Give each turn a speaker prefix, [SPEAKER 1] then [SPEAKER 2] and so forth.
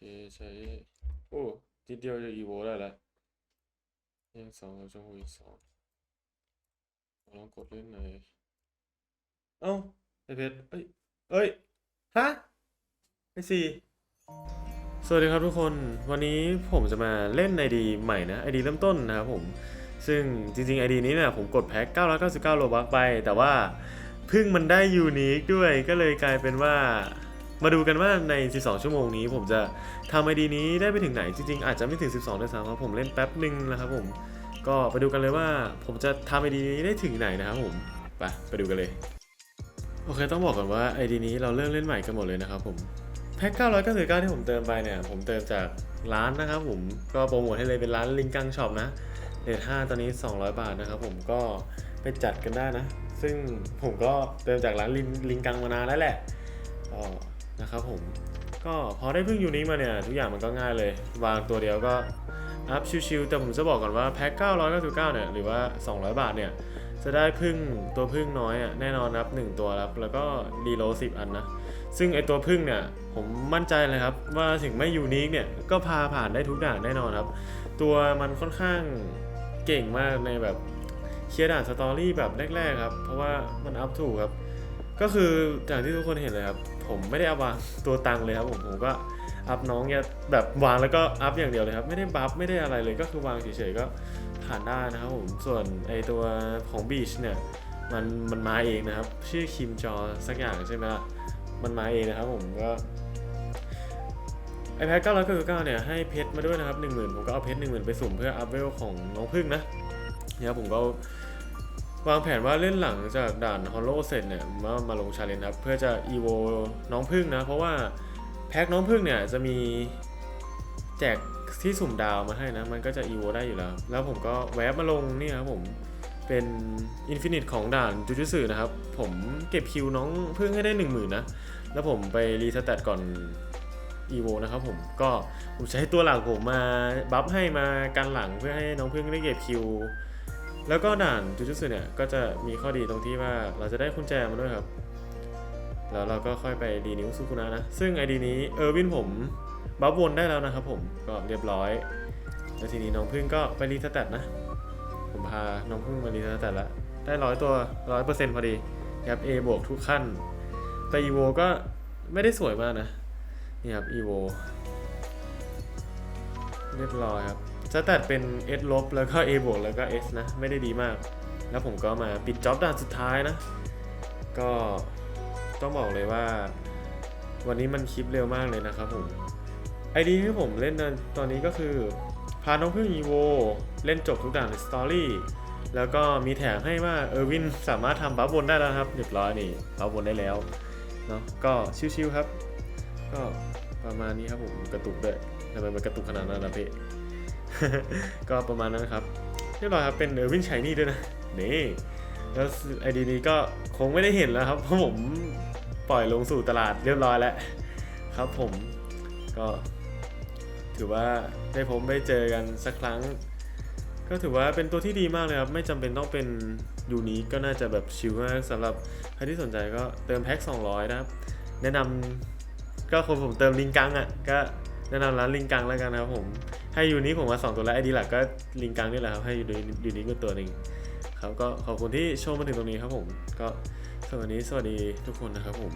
[SPEAKER 1] เคใช้ โอ้ทีเดียวจะอีโวได้แล้วยังสองเราจะหูอีกสองลองกดเล่นหน่อย เอ้าไอเพชรเอ้ย เอ้ย ฮะ ไอสี่สวัสดีครับทุกคน วันนี้ผมจะมาเล่นไอดีใหม่นะไอดีเริ่มต้นนะครับผม ซึ่งจริงๆไอดีนี้เนี่ยผมกดแพ็ค999โลบัคไป แต่ว่าเพึ่งมันได้ยูนิคด้วย ก็เลยกลายเป็นว่า มาดูกันว่าใน 12 ชั่วโมงนี้ ผมจะทำไอดีนี้ได้ไปถึงไหนจริงๆ อาจจะไม่ถึง 12ด้วยซ้ำเพราะผมเล่นแป๊บหนึ่งนะครับผมก็ไปดูกันเลยว่าผมจะทำไอดีนี้ได้ถึงไหนนะครับผมไปไปดูกันเลย โอเคต้องบอกก่อนว่าไอดีนี้เราเริ่มเล่นใหม่กันหมดเลยนะครับผมแพ็ค999 ที่ผมเติมไปเนี่ย ผมเติมจากร้านนะครับผมก็โปรโมทให้เลยเป็นร้านลิงกังช็อปนะเรท5ตอนนี้ 200 บาทนะครับผมก็ไปจัดกันได้นะ ซึ่งผมก็เติมจากร้านลิงลิงกังมานานแล้วแหละก็ นะครับผมก็พอได้พึ่งยูนิมาเนี่ย ทุกอย่างมันก็ง่ายเลย วางตัวเดียวก็อัพชิวๆแต่ผมจะบอกก่อนว่าแพ็ค999เนี่ยหรือว่า 200 บาทเนี่ยจะได้พึ่งตัวพึ่งน้อยอะแน่นอนครับ1ตัวครับแล้วก็รีโล10 อันนะ ซึ่งไอตัวพึ่งเนี่ยผมมั่นใจเลยครับว่าถึงไม่ยูนิคเนี่ยก็พาผ่านได้ทุกด่านแน่นอนครับ ตัวมันค่อนข้างเก่งมากในแบบเคลียร์ด่านสตอรี่แบบแรกๆครับเพราะว่ามันอัพถูกครับ ก็คืออย่างที่ทุกคนเห็นเลยครับ ผมไม่ได้เอาวางตัวตังเลยครับผมผมก็อัพน้องเนี่ยแบบวางแล้วก็อัพอย่างเดียวเลยครับ ไม่ได้บัฟไม่ได้อะไรเลยก็คือวางเฉยๆก็ผ่านได้นะครับผมส่วนไอตัวของบีชเนี่ยมันมันมาเองนะครับ ชื่อคิมจอสักอย่างใช่ไหมล่ะมันมาเองนะครับผมก็ไอแพด999เนี่ยให้เพชรมาด้วยนะครับ10,000ผมก็เอาเพชร10,000ไปสุ่มเพื่ออัพเวลของน้องพึ่งนะเนี่ยผมก็ วางแผนว่าเล่นหลังจากด่านฮอลโลเสร็จเนี่ยมามาลงชาเลนจ์ครับเพื่อจะอีโวน้องพึ่งนะ เพราะว่าแพ็คน้องพึ่งเนี่ยจะมีแจกที่สุ่มดาวมาให้นะ มันก็จะอีโวได้อยู่แล้ว แล้วผมก็แวบมาลงนี่ครับผมเป็นอินฟินิตของด่านจูจูสึนะครับ ผมเก็บคิวน้องพึ่งให้ได้ 10,000 นะ แล้วผมไปรีสแตทก่อนอีโวนะครับผมก็ผมใช้ตัวหลักผมมาบัฟให้มากันหลังเพื่อให้น้องพึ่งได้เก็บคิว แล้วก็ด่านจูจูสึเนี่ยก็จะมีข้อดีตรงที่ว่าเราจะได้กุญแจมาด้วยครับ แล้วเราก็ค่อยไปดีนิวซูคุนะนะ ซึ่งไอดีนี้เออร์วินผมบัฟวนได้แล้วนะครับผมก็เรียบร้อย แล้วทีนี้น้องพึ่งก็ไปรีสแตทนะ ผมพาน้องพึ่งมารีสแตทแล้วได้ร้อยตัวร้อยเปอร์เซ็นต์พอดีครับ A บวกทุกขั้น แต่อีโวก็ไม่ได้สวยมากนะ นี่ครับ evo เรียบร้อยครับ จะตัดเป็น S ลบแล้วก็ A บวกแล้วก็ S นะ ไม่ได้ดีมาก แล้วผมก็มาปิดจ็อบด่านสุดท้ายนะ ก็ต้องบอกเลยว่า วันนี้มันคลิปเร็วมากเลยนะครับผมไอดีที่ผมเล่นนะตอนนี้ก็คือ พาน้องพึ่ง evo เล่นจบทุกด่านในสตอรี่แล้วก็มีแถมให้ว่าเออร์วินสามารถทำบัฟบนได้แล้วครับเรียบร้อยนี่บัฟบนได้แล้วเนาะก็ชิวๆครับ ก็ประมาณนี้ครับผมกระตุกด้วยทำไมมันกระตุกขนาดนั้นนะพี่ ก็ประมาณนั้นครับเรียบร้อยครับเป็นเออร์วินชัยนี่ด้วยนะนี่แล้วไอดีนี้ก็คงไม่ได้เห็นแล้วครับ เพราะผมปล่อยลงสู่ตลาดเรียบร้อยแล้วครับผมก็ถือว่าได้ผมได้เจอกันสักครั้ง ก็ถือว่าเป็นตัวที่ดีมากเลยครับ ไม่จำเป็นต้องเป็นยูนิคก็น่าจะแบบชิลมากสำหรับใครที่สนใจก็เติมแพ็ค200 นะครับ แนะนำก็คนผมเติมลิงกังอะก็แนะนำร้านลิงกังแล้วกันนะครับผม ให้ยูนิคผมมาสองตัวแล้วไอดีหลักก็ลิงกังนี่แหละครับให้ยูนิยูนิคก็ตัวหนึ่งครับก็ขอบคุณที่ชมมาถึงตรงนี้ครับผม ก็สวัสดีสวัสดีทุกคนนะครับผม